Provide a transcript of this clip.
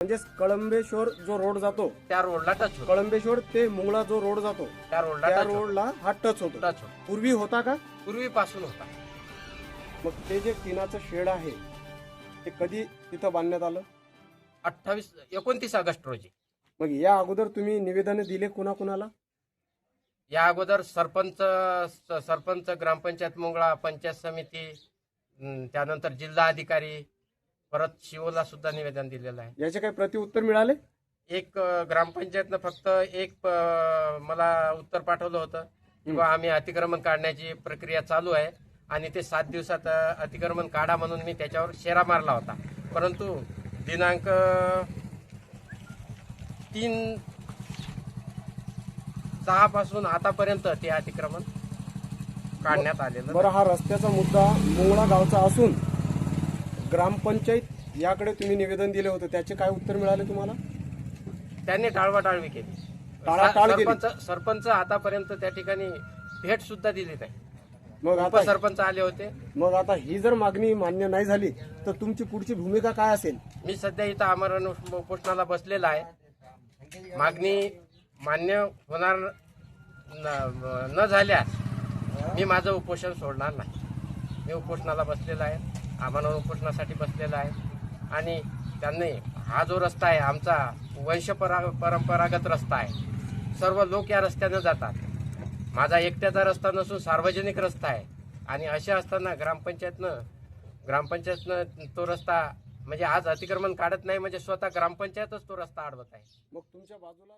म्हणजेच कळंबेश्वर जो रोड जातो त्या रोडला टच होतो. कळंबेश्वर ते मुंगळा जो रोड जातो त्या रोडला त्या होतो. रोडला हा टच होतो. टच होतो. पूर्वी होता का? पूर्वीपासून होता. मग ते जे टिनाचं शेड आहे ते कधी तिथं बांधण्यात आलं? अठ्ठावीस एकोणतीस ऑगस्ट रोजी. मग या अगोदर तुम्ही निवेदन दिले कुणा कुणाला या अगोदर सरपंच स- सरपंच ग्रामपंचायत मंगळा पंचायत समिती अं, त्यानंतर जिल्हा अधिकारी परत शिवला सुद्धा निवेदन दिलेलं आहे. याचे काही प्रतिउत्तर मिळाले? एक ग्रामपंचायतनं फक्त एक मला उत्तर पाठवलं होतं. किंवा आम्ही अतिक्रमण काढण्याची प्रक्रिया चालू आहे आणि ते सात दिवसात अतिक्रमण काढा म्हणून मी त्याच्यावर शेरा मारला होता. परंतु दिनांक तीन सहा पासून आतापर्यंत ते अतिक्रमण काढण्यात आलेलं बरं हा रस्त्याचा मुद्दा मुंगळा गावचा असून ग्रामपंचायत याकडे तुम्ही निवेदन दिले होते त्याचे काय उत्तर मिळाले तुम्हाला? त्यांनी टाळवाटाळवी केली. टाळाटाळ केली. सरपंच सरपंच आतापर्यंत त्या ठिकाणी भेट सुद्धा दिली नाही. मग आता उपसरपंच आले होते. मग आता ही जर मागणी मान्य नाही झाली तर तुमची पुढची भूमिका काय असेल? मी सध्या इथं आमरण उपोषणाला बसलेला आहे. मागणी मान्य होणार न- न झाल्यास मी माझं उपोषण सोडणार नाही. मी उपोषणाला बसलेला आहे. आम्हाला उपोषणासाठी बसलेला आहे. आणि त्यांनी हा जो रस्ता आहे आमचा वंशपरा परंपरागत रस्ता आहे. सर्व लोक या रस्त्यानं जातात. माझा एकट्याचा रस्ता नसून सार्वजनिक रस्ता आहे. आणि असे असताना ग्रामपंचायतनं ग्रामपंचायतनं तो रस्ता म्हणजे आज अतिक्रमण काढत नाही म्हणजे स्वतः ग्रामपंचायतच तो रस्ता अडवत आहे. मग तुमच्या बाजूला